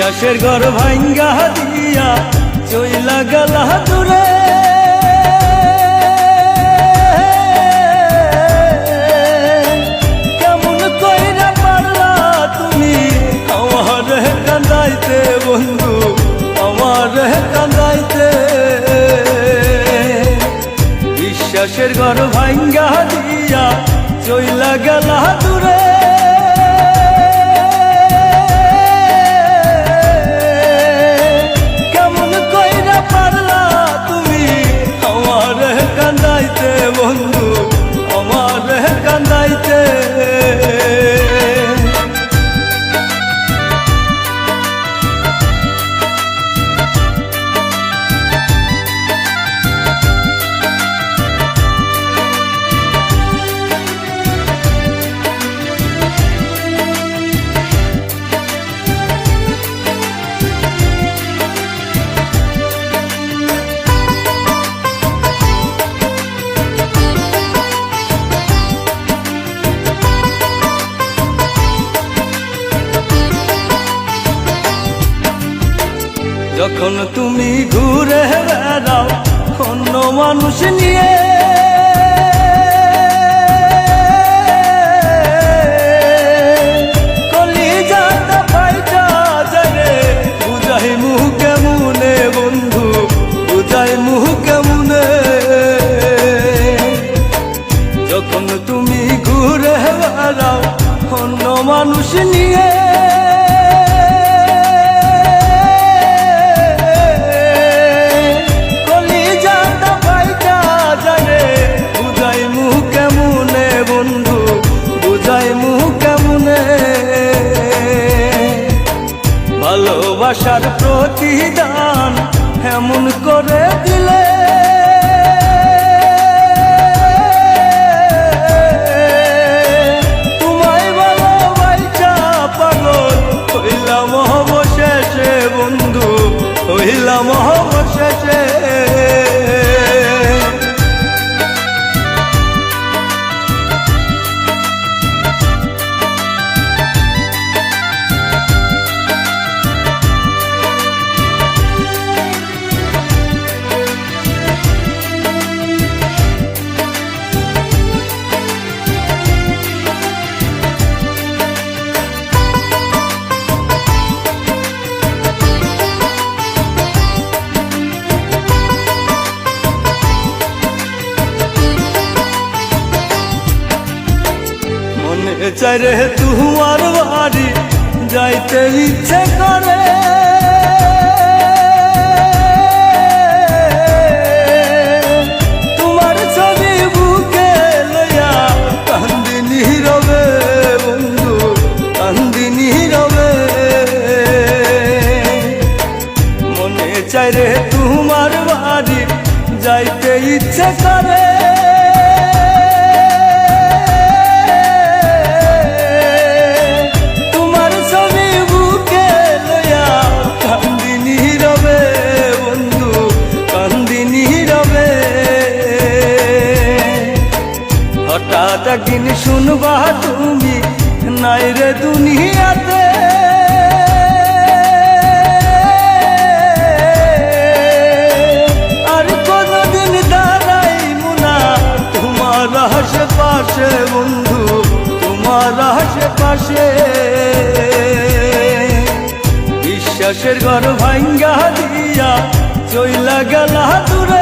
বিশ্বাসের ঘর ভাঙ্গা দিয়া চইলা গেলা দূরে। কেমন কইরা পারলা তুমি? আমার কান্দাইতে বন্ধু, আমার কান্দাইতে। বিশ্বাসের ঘর ভাঙ্গা দিয়া চইলা গেলা দূরে। যখন তুমি ঘুরে বেড়াও অন্য মানুষ নিয়ে। যখন তুমি ঘুরে বেড়াও অন্য মানুষ নিয়ে। ভালোবাসার প্রতিদান এমন করে দিলে। তোমায় ভালোবাসা পাগল হইলাম অবশেষে বন্ধু হইলাম অবশেষে। মনে চাই রে তোমার বাড়ি যাইতে ইচ্ছে করে। তোমার ছবি বুকে বাড়ি যাইতে ইচ্ছে করে। হঠাৎ একদিন শুনবা তুমি, নাই রে দুনিয়াতে। আর কোনদিন দাঁড়াই মুনা, তোমার আশেপাশে বন্ধু, তোমার আশেপাশে। বিশ্বাসের ঘর ভাঙ্গা দিয়া চইলা গেলা দূরে।